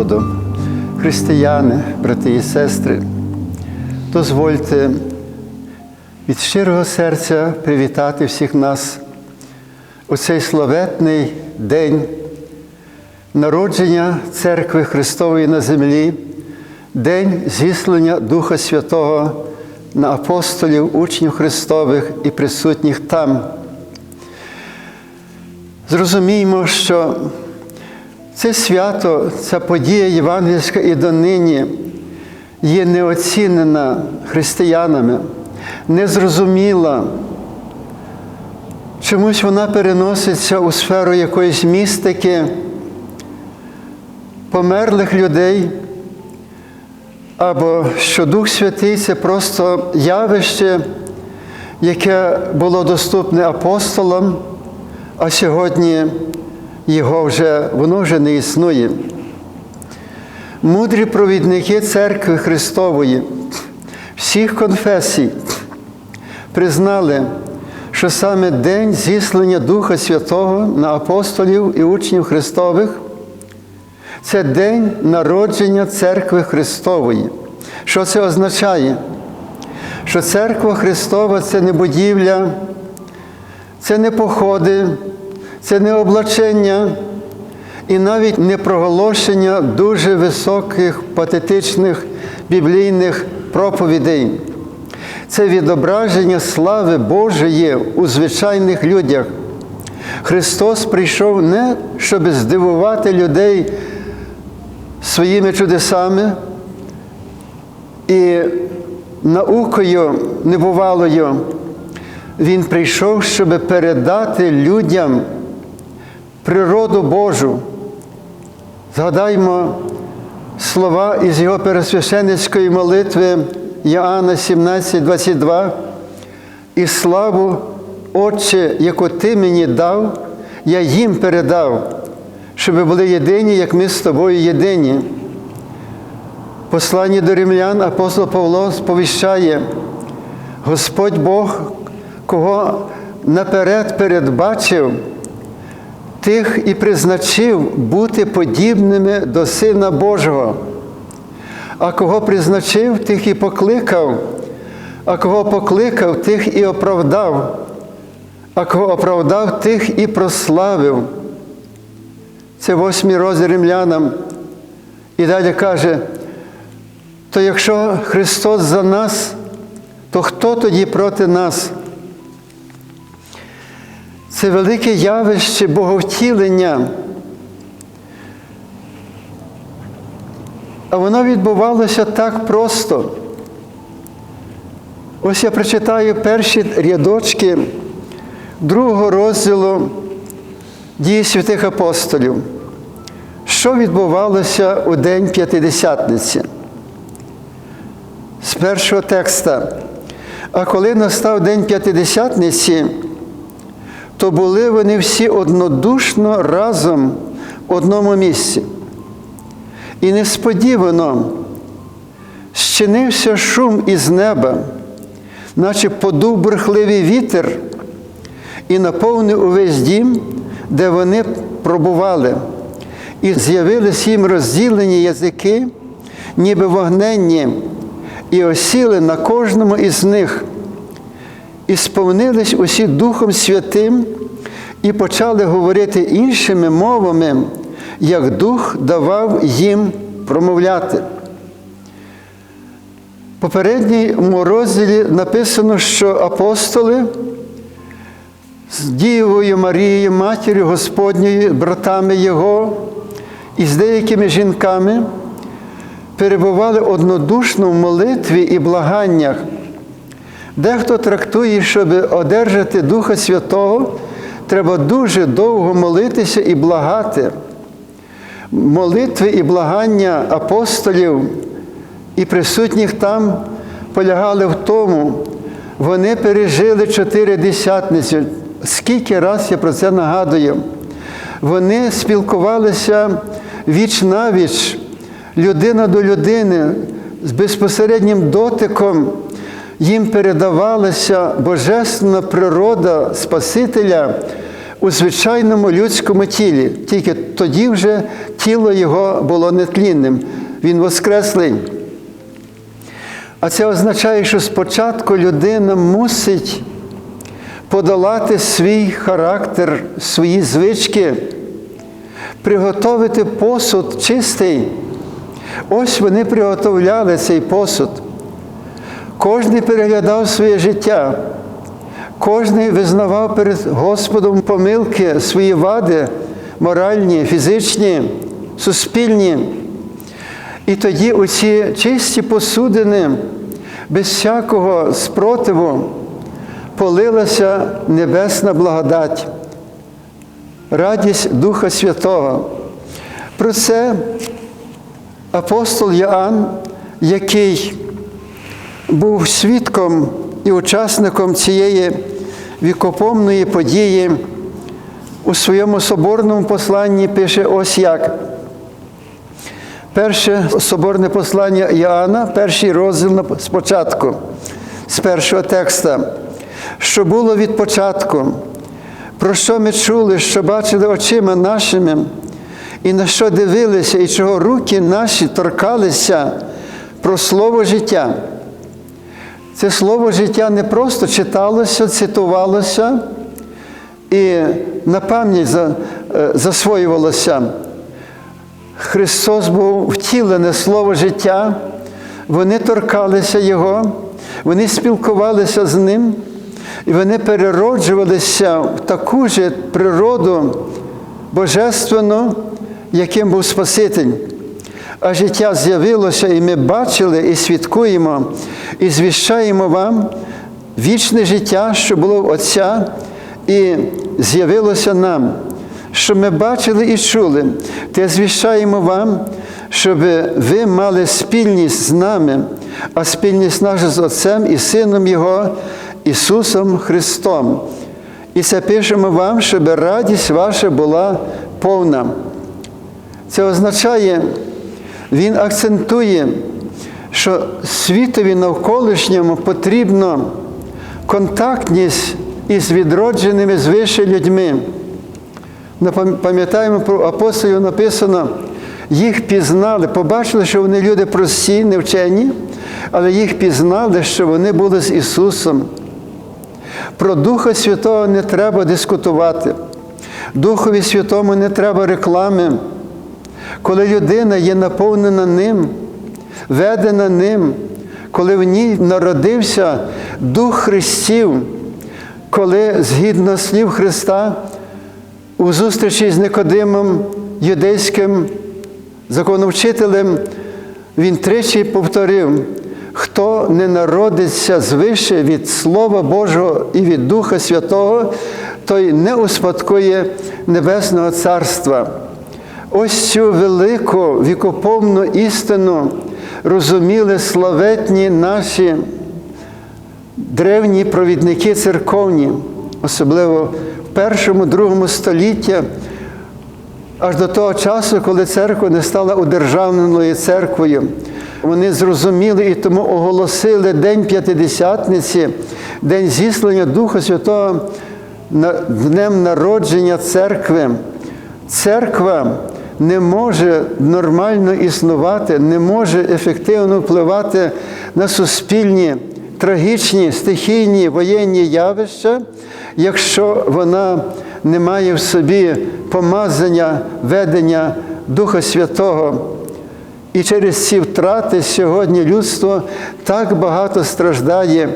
Господом, християни, брати і сестри, дозвольте від щирого серця привітати всіх нас у цей славетний день народження Церкви Христової на землі, день зіслення Духа Святого на апостолів, учнів Христових і присутніх там. Зрозуміємо, що це свято, ця подія євангельська і донині є неоцінена християнами, незрозуміла. Чомусь вона переноситься у сферу якоїсь містики, померлих людей, або що Дух Святий це просто явище, яке було доступне апостолам, а сьогодні його вже, воно вже не існує. Мудрі провідники Церкви Христової, всіх конфесій признали, що саме День зіслання Духа Святого на апостолів і учнів Христових це день народження Церкви Христової. Що це означає? Що Церква Христова це не будівля, це не походи, це не облачення і навіть не проголошення дуже високих патетичних біблійних проповідей. Це відображення слави Божої у звичайних людях. Христос прийшов не щоб здивувати людей своїми чудесами і наукою небувалою. Він прийшов, щоб передати людям природу Божу. Згадаймо слова із його пересвященницької молитви Іоанна 17, 22. І славу, Отче, яку ти мені дав, я їм передав, щоб були єдині, як ми з тобою єдині. Посланні до римлян апостол Павло сповіщає, Господь Бог, кого наперед передбачив, тих і призначив бути подібними до Сина Божого. А кого призначив, тих і покликав, а кого покликав, тих і оправдав, а кого оправдав, тих і прославив. Це восьмий розділ римлянам. І далі каже, то якщо Христос за нас, то хто тоді проти нас? Це велике явище боговтілення. А воно відбувалося так просто. Ось я прочитаю перші рядочки другого розділу дії святих апостолів. Що відбувалося у День П'ятидесятниці? З першого текста. А коли настав День П'ятидесятниці, то були вони всі однодушно разом в одному місці. І несподівано щинився шум із неба, наче подув бурхливий вітер, і наповнив увесь дім, де вони пробували, і з'явились їм розділені язики, ніби вогненні, і осіли на кожному із них, і сповнились усі Духом Святим, і почали говорити іншими мовами як Дух давав їм промовляти. В попередньому розділі написано, що апостоли з Дієвою Марією, матір'ю Господньою, братами Його і з деякими жінками перебували однодушно в молитві і благаннях. Дехто трактує, щоб одержати Духа Святого, треба дуже довго молитися і благати молитви і благання апостолів і присутніх там полягали в тому, вони пережили чотири десятниці. Скільки раз я про це нагадую? Вони спілкувалися віч на віч, людина до людини, з безпосереднім дотиком. Їм передавалася божественна природа Спасителя у звичайному людському тілі. Тільки тоді вже тіло його було нетлінним. Він воскреслий. А це означає, що спочатку людина мусить подолати свій характер, свої звички, приготовити посуд чистий. Ось вони приготовляли цей посуд. Кожний переглядав своє життя, кожний визнавав перед Господом помилки, свої вади, моральні, фізичні, суспільні. І тоді оці чисті посудини, без всякого спротиву, полилася небесна благодать, радість Духа Святого. Про це апостол Йоанн, який був свідком і учасником цієї вікопомної події, у своєму соборному посланні пише ось як. Перше соборне послання Іоанна, перший розділ спочатку, з першого текста, що було від початку, про що ми чули, що бачили очима нашими, і на що дивилися, і чого руки наші торкалися про слово життя. Це слово життя не просто читалося, цитувалося і на пам'ять засвоювалося. Христос був втілене слово життя, вони торкалися Його, вони спілкувалися з Ним, і вони перероджувалися в таку ж природу божественну, яким був Спаситель. А життя з'явилося, і ми бачили, і свідкуємо, і звіщаємо вам вічне життя, що було в Отця, і з'явилося нам що ми бачили і чули, те звіщаємо вам, щоб ви мали спільність з нами, а спільність наша з Отцем і Сином Його, Ісусом Христом. І це пишемо вам, щоб радість ваша була повна. Це означає, Він акцентує, що світові навколишньому потрібно контактність із відродженими звише людьми. Пам'ятаємо про апостолів написано, їх пізнали, побачили, що вони люди прості, невчені, але їх пізнали, що вони були з Ісусом. Про Духа Святого не треба дискутувати. Духові Святому не треба реклами. Коли людина є наповнена ним, ведена ним, коли в ній народився Дух Христів, коли згідно слів Христа, у зустрічі з Никодимом, юдейським законовчителем, він тричі повторив, хто не народиться звише від Слова Божого і від Духа Святого, той не успадкує Небесного Царства. Ось цю велику вікоповну істину розуміли славетні наші древні провідники церковні, особливо в першому, другому столітті, аж до того часу, коли церква не стала удержавненою церквою. Вони зрозуміли і тому оголосили День П'ятидесятниці, День зіслання Духа Святого днем народження церкви. Церква не може нормально існувати, не може ефективно впливати на суспільні, трагічні, стихійні воєнні явища якщо вона не має в собі помазання ведення Духа Святого. І через ці втрати сьогодні людство так багато страждає.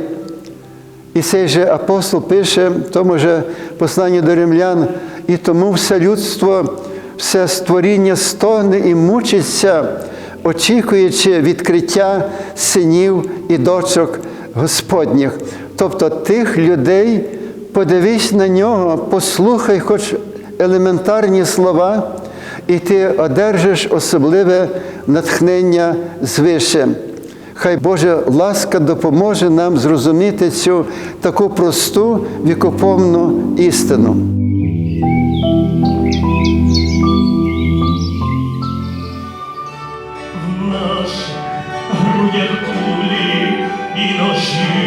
І цей же апостол пише, в тому же посланні до римлян, і тому все людство, все створіння стогне і мучиться, очікуючи відкриття синів і дочок Господніх, тобто тих людей, подивись на нього, послухай хоч елементарні слова, і ти одержиш особливе натхнення звише. Хай Божа ласка допоможе нам зрозуміти цю таку просту вікоповну істину. І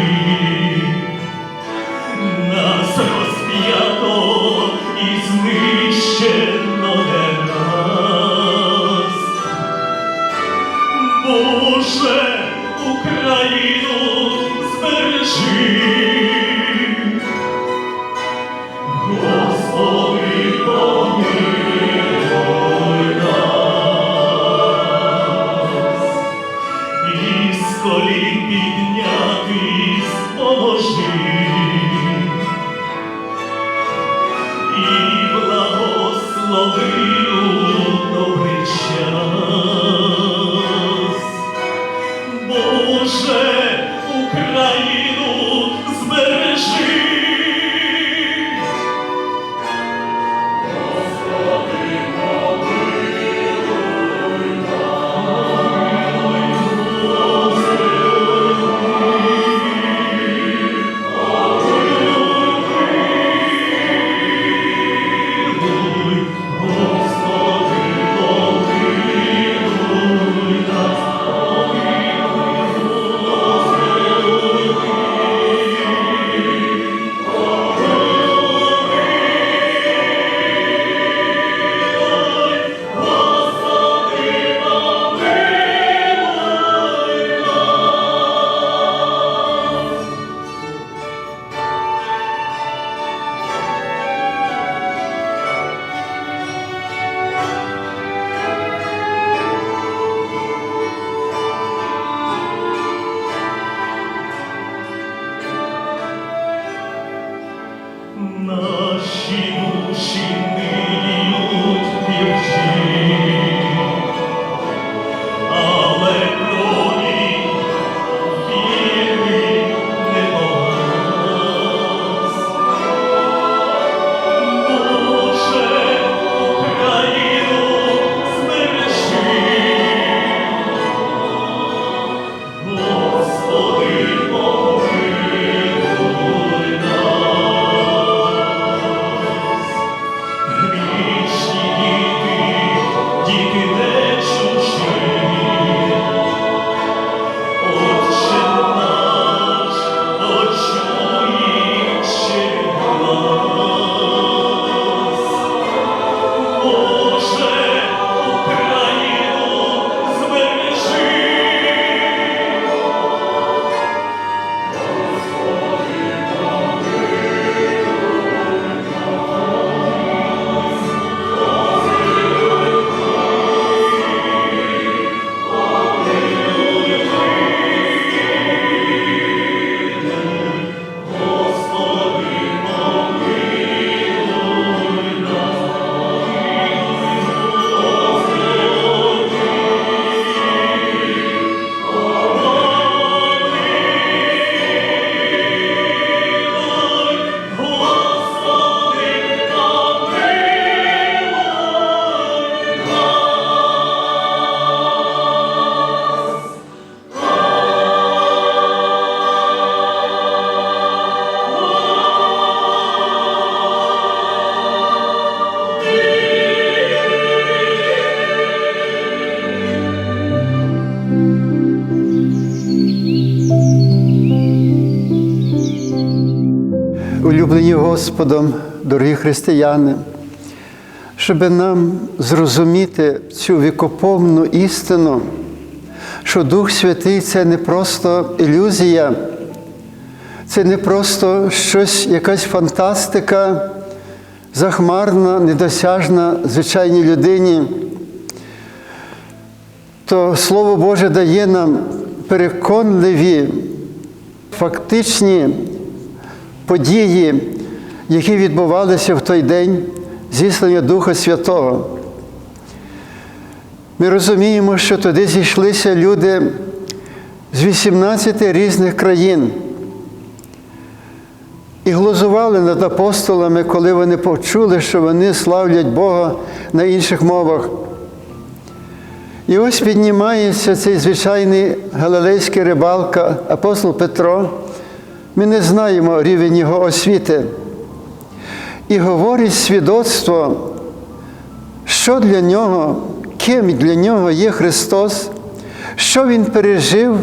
діти не чужі. Господом, дорогі християни, щоб нам зрозуміти цю вікоповну істину, що Дух Святий це не просто ілюзія, це не просто щось, якась фантастика, захмарна, недосяжна звичайній людині. То Слово Боже дає нам переконливі, фактичні події, які відбувалися в той день зіслання Духа Святого. Ми розуміємо, що туди зійшлися люди з 18 різних країн і глузували над апостолами, коли вони почули, що вони славлять Бога на інших мовах. І ось піднімається цей звичайний галилейський рибалка, апостол Петро. Ми не знаємо рівень його освіти. І говорить свідоцтво, що для нього, ким для нього є Христос, що Він пережив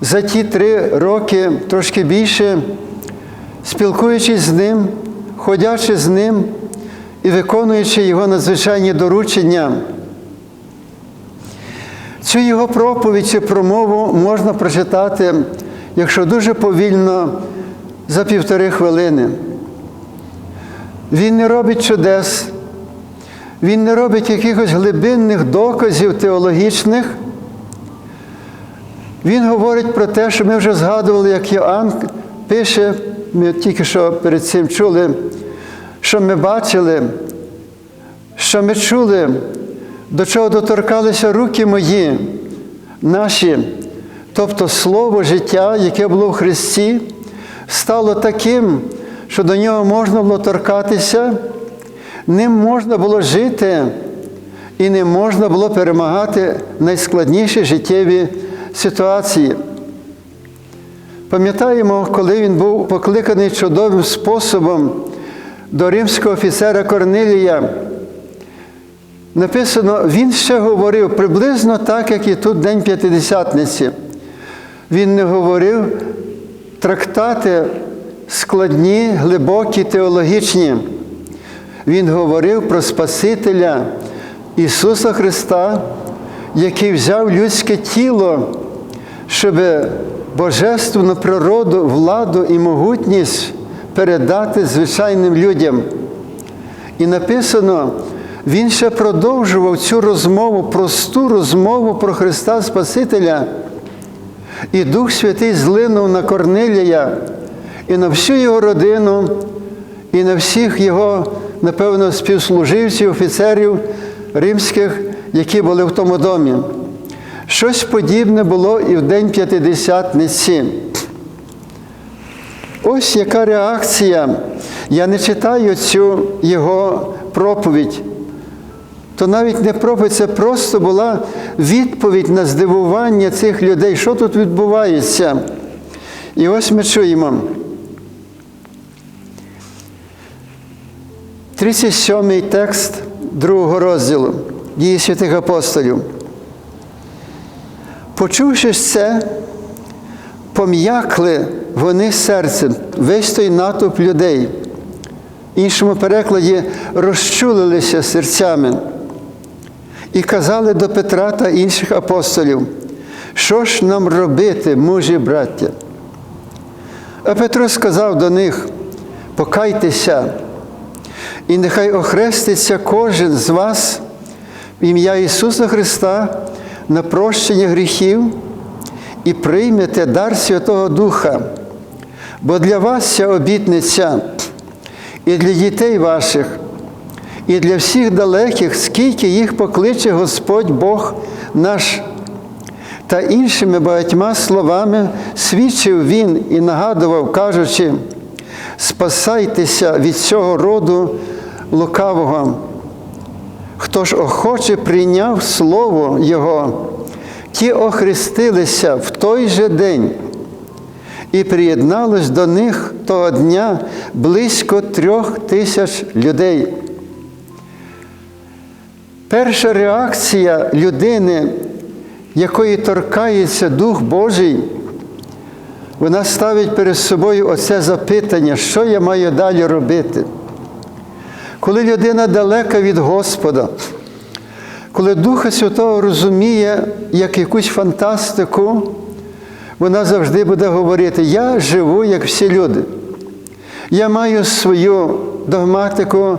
за ті три роки, трошки більше, спілкуючись з ним, ходячи з ним і виконуючи його надзвичайні доручення. Цю його проповідь чи промову можна прочитати, якщо дуже повільно, за півтори хвилини. Він не робить чудес, він не робить якихось глибинних доказів теологічних. Він говорить про те, що ми вже згадували, як Йоанн пише, ми тільки що перед цим чули, що ми бачили, що ми чули, до чого доторкалися руки мої, наші, тобто Слово життя, яке було в Христі, стало таким, що до нього можна було торкатися, ним можна було жити і не можна було перемагати найскладніші життєві ситуації. Пам'ятаємо, коли він був покликаний чудовим способом до римського офіцера Корнилія. Написано, він ще говорив приблизно так, як і тут День П'ятидесятниці. Він не говорив трактати складні, глибокі, теологічні. Він говорив про Спасителя Ісуса Христа, який взяв людське тіло, щоб божественну природу, владу і могутність передати звичайним людям. І написано, він ще продовжував цю розмову, просту розмову про Христа Спасителя. І Дух Святий злинув на Корнилія і на всю його родину, і на всіх його, напевно, співслуживців, офіцерів римських, які були в тому домі. Щось подібне було і в День П'ятидесятниці. Ось яка реакція. Я не читаю цю його проповідь. То навіть не проповідь, це просто була відповідь на здивування цих людей, що тут відбувається. І ось ми чуємо. 37-й текст другого розділу дії святих апостолів. Почувши це, пом'якли вони серцем весь той натовп людей. В іншому перекладі розчулилися серцями і казали до Петра та інших апостолів, що ж нам робити, мужі браття? А Петро сказав до них: покайтеся, і нехай охреститься кожен з вас в ім'я Ісуса Христа на прощення гріхів і приймете дар Святого Духа, бо для вас ця обітниця і для дітей ваших, і для всіх далеких, скільки їх покличе Господь Бог наш. Та іншими багатьма словами свідчив він і нагадував, кажучи, спасайтеся від цього роду лукавого. Хто ж охоче прийняв Слово Його, ті охрестилися в той же день, і приєдналось до них того дня близько трьох тисяч людей. Перша реакція людини, якої торкається Дух Божий, вона ставить перед собою оце запитання, що я маю далі робити. Коли людина далека від Господа, коли Духа Святого розуміє як якусь фантастику, вона завжди буде говорити: Я живу, як всі люди. Я маю свою догматику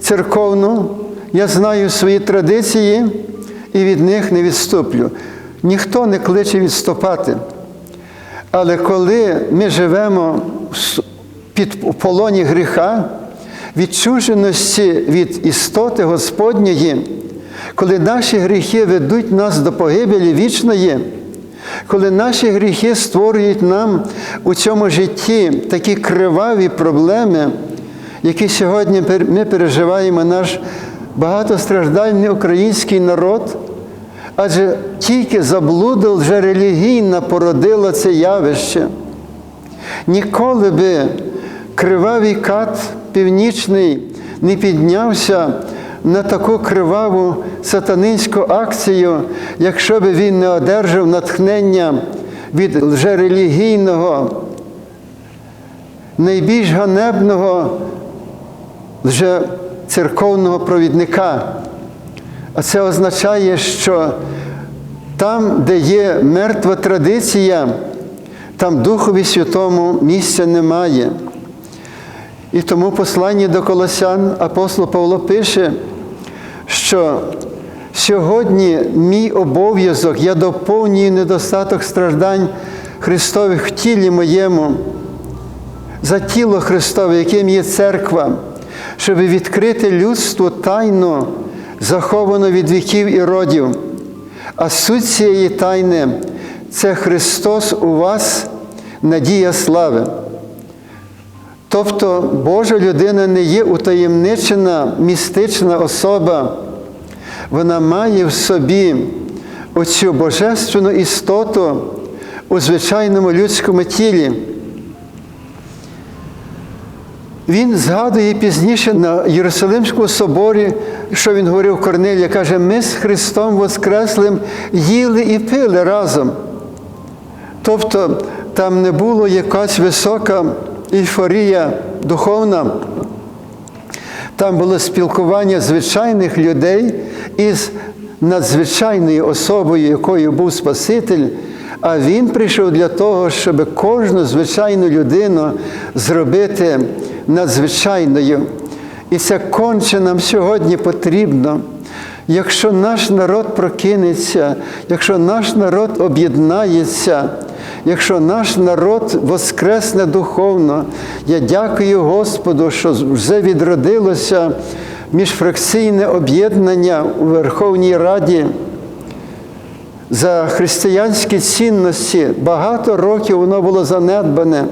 церковну, я знаю свої традиції і від них не відступлю. Ніхто не кличе відступати. Але коли ми живемо під полоні гріха, відчуженості від істоти Господньої, коли наші гріхи ведуть нас до погибелі вічної, коли наші гріхи створюють нам у цьому житті такі криваві проблеми, які сьогодні ми переживаємо наш багатостраждальний український народ, адже тільки заблуда вже релігійна породила це явище. Ніколи би кривавий кат північний не піднявся на таку криваву сатанинську акцію, якщо би він не одержав натхнення від лжерелігійного, найбільш ганебного церковного провідника. А це означає, що там, де є мертва традиція, там Духові Святому місця немає. І тому посланні до Колосян апостол Павло пише, що сьогодні мій обов'язок, я доповнюю недостаток страждань Христових в тілі моєму, за тіло Христове, яким є церква, щоб відкрити людству тайну, заховану від віків і родів. А суть цієї тайни це Христос у вас, надія слави. Тобто Божа людина не є утаємничена містична особа, вона має в собі оцю божественну істоту у звичайному людському тілі. Він згадує пізніше на Єрусалимському соборі, що він говорив Корнелія, каже, ми з Христом Воскреслим їли і пили разом. Тобто там не було якась висока ейфорія духовна, там було спілкування звичайних людей із надзвичайною особою, якою був Спаситель, а він прийшов для того, щоб кожну звичайну людину зробити надзвичайною. І це конче нам сьогодні потрібно. Якщо наш народ прокинеться, якщо наш народ об'єднається, якщо наш народ воскресне духовно, я дякую Господу, що вже відродилося міжфракційне об'єднання у Верховній Раді за християнські цінності. Багато років воно було занедбане.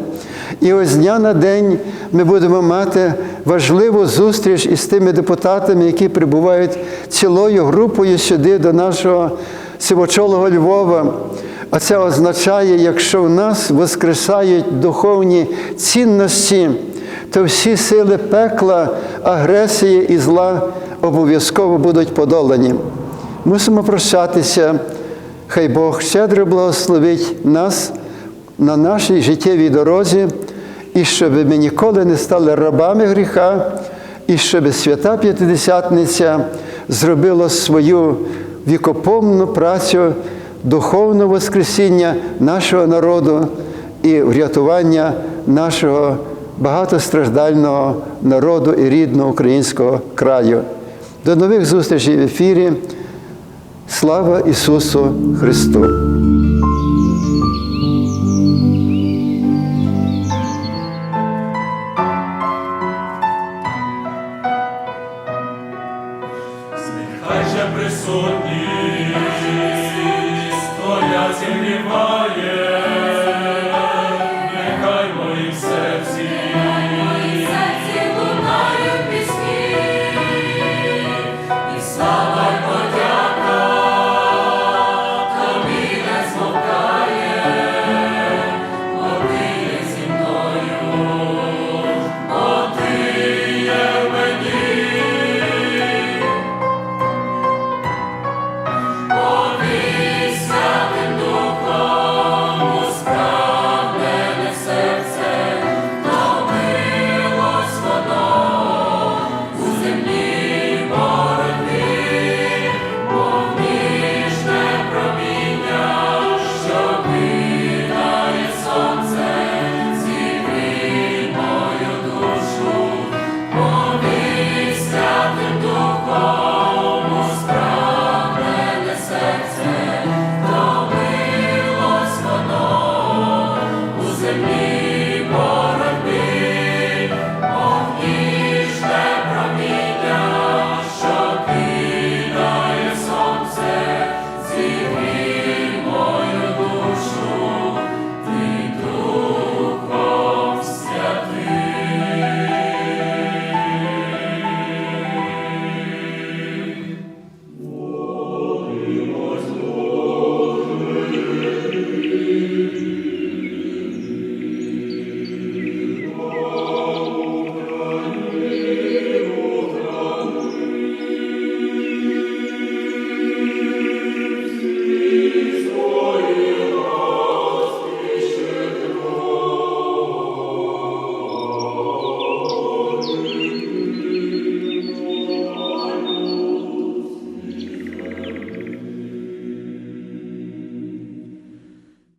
І ось дня на день ми будемо мати важливу зустріч із тими депутатами, які прибувають цілою групою сюди до нашого сивочолого Львова. А це означає, якщо в нас воскресають духовні цінності, то всі сили пекла, агресії і зла обов'язково будуть подолані. Мусимо прощатися. Хай Бог щедро благословить нас на нашій життєвій дорозі, і щоб ми ніколи не стали рабами гріха, і щоб свята П'ятидесятниця зробила свою вікопомну працю духовного воскресіння нашого народу і врятування нашого багатостраждального народу і рідного українського краю. До нових зустрічей в ефірі. Слава Ісусу Христу!